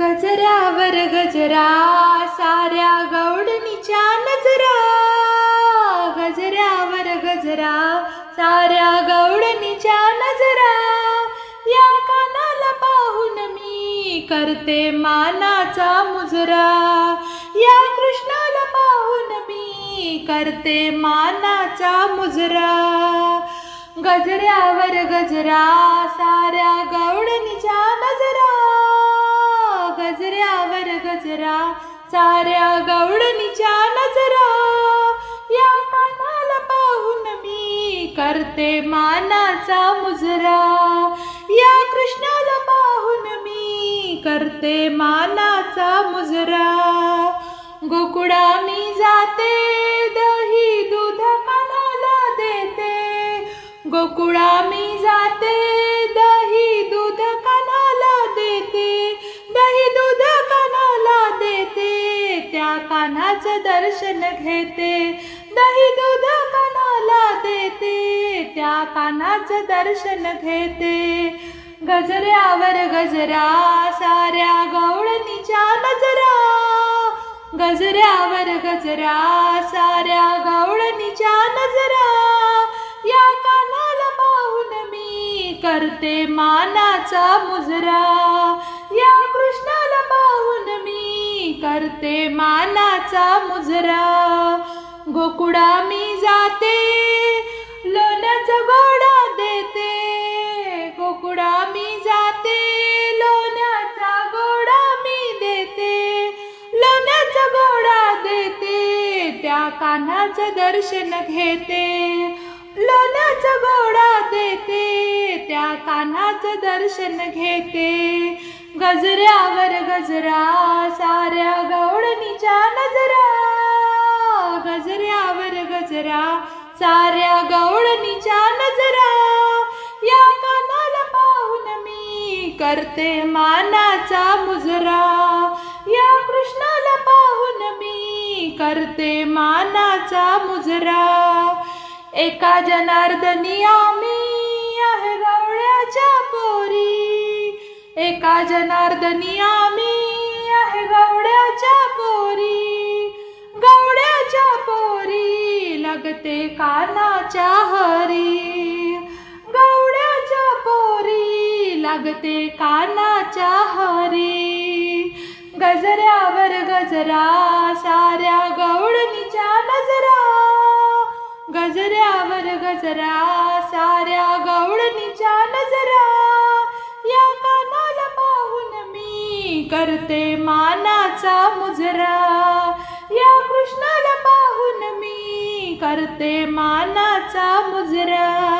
गजऱ्यावर गजरा साऱ्या गौडणीच्या नजरा. गजऱ्यावर गजरा साऱ्या गौडणीच्या नजरा. या कानाला पाहून मी करते मानाचा मुजरा. या कृष्णाला पाहून मी करते मानाचा मुजरा. गजऱ्यावर गजरा साऱ्या गौडणीच्या नजरा. साऱ्या गवडणीच्या नजरा या कानाला पाहून मी करते मानाचा मुजरा. या कृष्णाला पाहून मी करते मानाचा मुजरा. गोकुळा मी जाते दही दूध कानाला देते. गोकुळा मी जाते कान्हाचं दर्शन घेते. दही दूध कानाला देते. त्या कान्हाचं दर्शन घेते. गजऱ्यावर गजरा साऱ्या गवळणीच्या नजरा. गजऱ्यावर गजरा साऱ्या गवळणीच्या नजरा. या कानाला पाहून मी करते मानाचा मुजरा. करते मानाचा मुजरा. गोकुळा मी जाते लोण्याचा गोडा देते. गोकुळा मी जाते लोण्याचा गोडा मी देते. लोण्याचा गोडा देते त्या कान्हाचं दर्शन घेते. लोण्याचा गोडा देते त्या कान्हाचं दर्शन घेते. गजऱ्यावर गजरा साऱ्या गवळणीच्या नजरा या कानाला पाहून मी करते मानाचा मुजरा. या कृष्णाला पाहून मी करते मानाचा मुजरा. एका जनार्दनी आम्ही आहे गवळ्याच्या पोरी. एका जनार्दनी आम्ही लगते कानाच्या हरी. गवळ्याच्या पोरी लागते कानाच्या हरी. गजऱ्यावर गजरा साऱ्या गवळणीच्या नजरा. गजऱ्यावर गजरा साऱ्या गवळणीच्या नजरा. या कानाला पाहून मी करते मानाचा मुजरा. करते मानाचा मुजरा.